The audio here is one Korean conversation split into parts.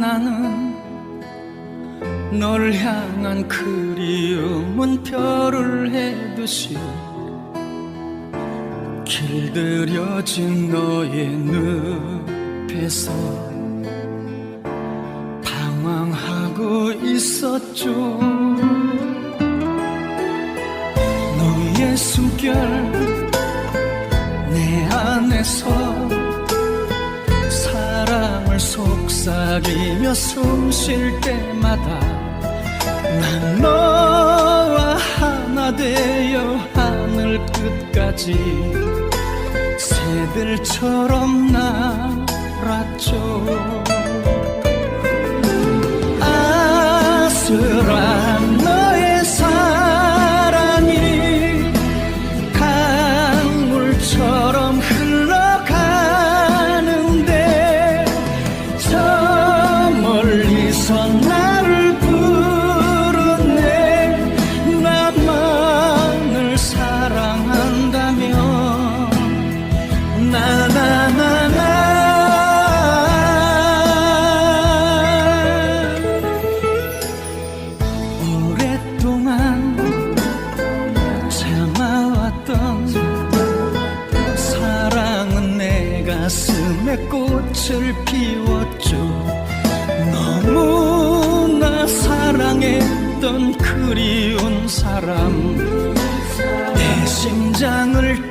나는 널 향한 그리움은 별을 해듯이 길들여진 너의 늪에서 방황하고 있었죠. 너의 숨결 내 안에서 속삭이며 숨 쉴 때마다 난 너와 하나 되어 하늘 끝까지 새들처럼 날았죠. 아슬한 꽃을 피웠죠. 너무나 사랑했던 그리운 사람. 내 심장을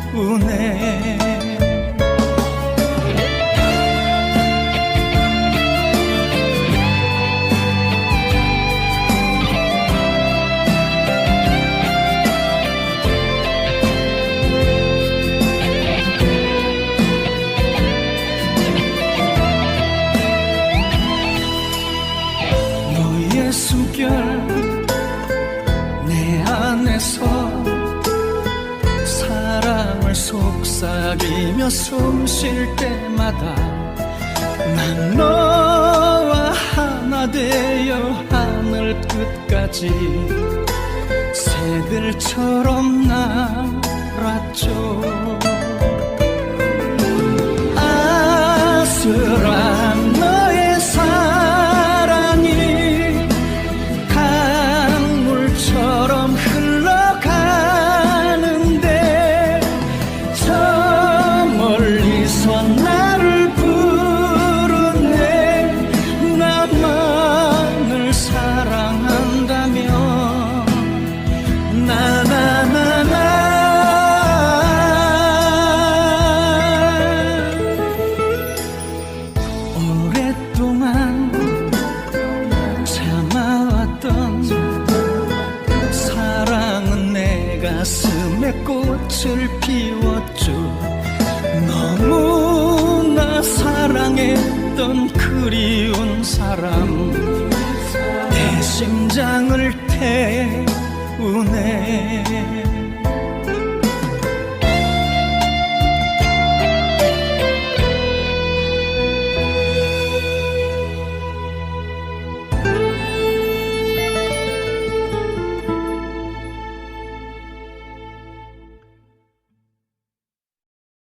태우네 속삭이며 숨 쉴 때마다 난 너와 하나 되어 하늘 끝까지 새들처럼 날 꽃을 피웠죠. 너무나 사랑했던 그리운 사람. 내 심장을 태우네